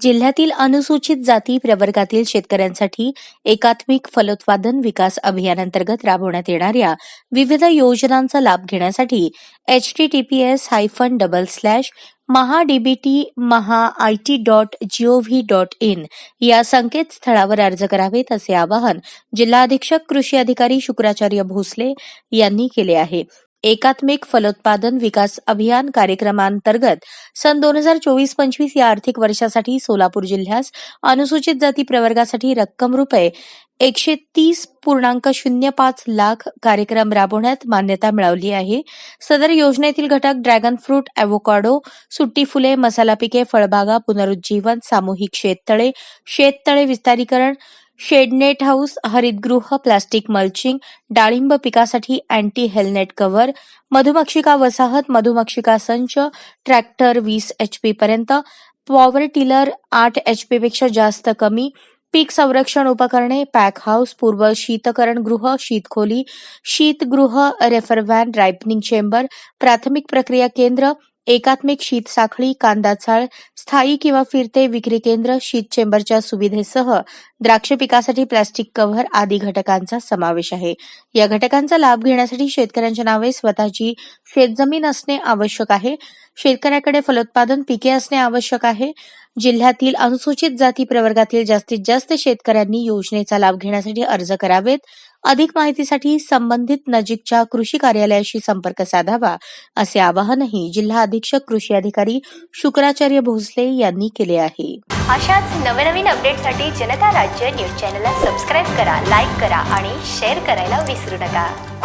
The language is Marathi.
जिल्ह्यातील अनुसूचित जाती प्रवर्गातील शेतकऱ्यांसाठी एकात्मिक फलोत्पादन विकास अभियानांतर्गत राबवण्यात येणाऱ्या विविध योजनांचा लाभ घेण्यासाठी H T T P S hyphen double slash Maha DBT Maha I T dot G O V dot in या संकेतस्थळावर अर्ज करावेत असे आवाहन जिल्हा अधीक्षक कृषी अधिकारी शुक्राचार्य भोसले यांनी केले आहे. एकात्मिक फलोत्पादन विकास अभियान कार्यक्रमांतर्गत सन दोन हजार चोवीस पंचवीस या आर्थिक वर्षासाठी सोलापूर जिल्ह्यास अनुसूचित जाती प्रवर्गासाठी रक्कम रुपये एकशे तीस पूर्णांक शून्य पाच लाख कार्यक्रम राबवण्यात मान्यता मिळवली आहे. सदर योजनेतील घटक ड्रॅगन फ्रूट अॅव्होकाडो सुट्टी फुले मसाला पिके फळबागा पुनरुज्जीवन सामूहिक शेततळे शेततळे विस्तारीकरण शेडनेट हाऊस हरितगृह प्लास्टिक मल्चिंग डाळिंब पिकासाठी अँटी हेलनेट कव्हर मधुमक्षिका वसाहत मधुमक्षिका संच ट्रॅक्टर वीस एचपी पर्यंत पॉवर टिलर आठ एचपी पेक्षा जास्त कमी पीक संरक्षण उपकरणे पॅक हाऊस पूर्व शीतकरण गृह शीतखोली शीतगृह रेफर व्हॅन रायपनिंग चेंबर प्राथमिक प्रक्रिया केंद्र एकात्मिक शीत साखळी कांदा चाळ स्थायी किंवा फिरते विक्री केंद्र शीत चेंबरच्या सुविधेसह द्राक्ष पिकासाठी प्लास्टिक कव्हर आदी घटकांचा समावेश आहे. या घटकांचा लाभ घेण्यासाठी शेतकऱ्यांच्या नावे स्वतःची शेतजमीन असणे आवश्यक आहे. शेतकऱ्याकडे फलोत्पादन पिके असणे आवश्यक आहे. जिल्ह्यातील अनुसूचित जाती प्रवर्गातील जास्तीत जास्त शेतकऱ्यांनी योजनेचा लाभ घेण्यासाठी अर्ज करावेत. अधिक माहितीसाठी संबंधित नजीकच्या कृषी कार्यालयाशी संपर्क साधावा असे आवाहनही जिल्हा अधीक्षक कृषी अधिकारी शुक्राचार्य भोसले यांनी केले आहे. अशाच नवनवीन अपडेटसाठी जनता राज्य न्यूज चॅनलला सबस्क्राईब करा लाईक करा आणि शेअर करायला विसरू नका.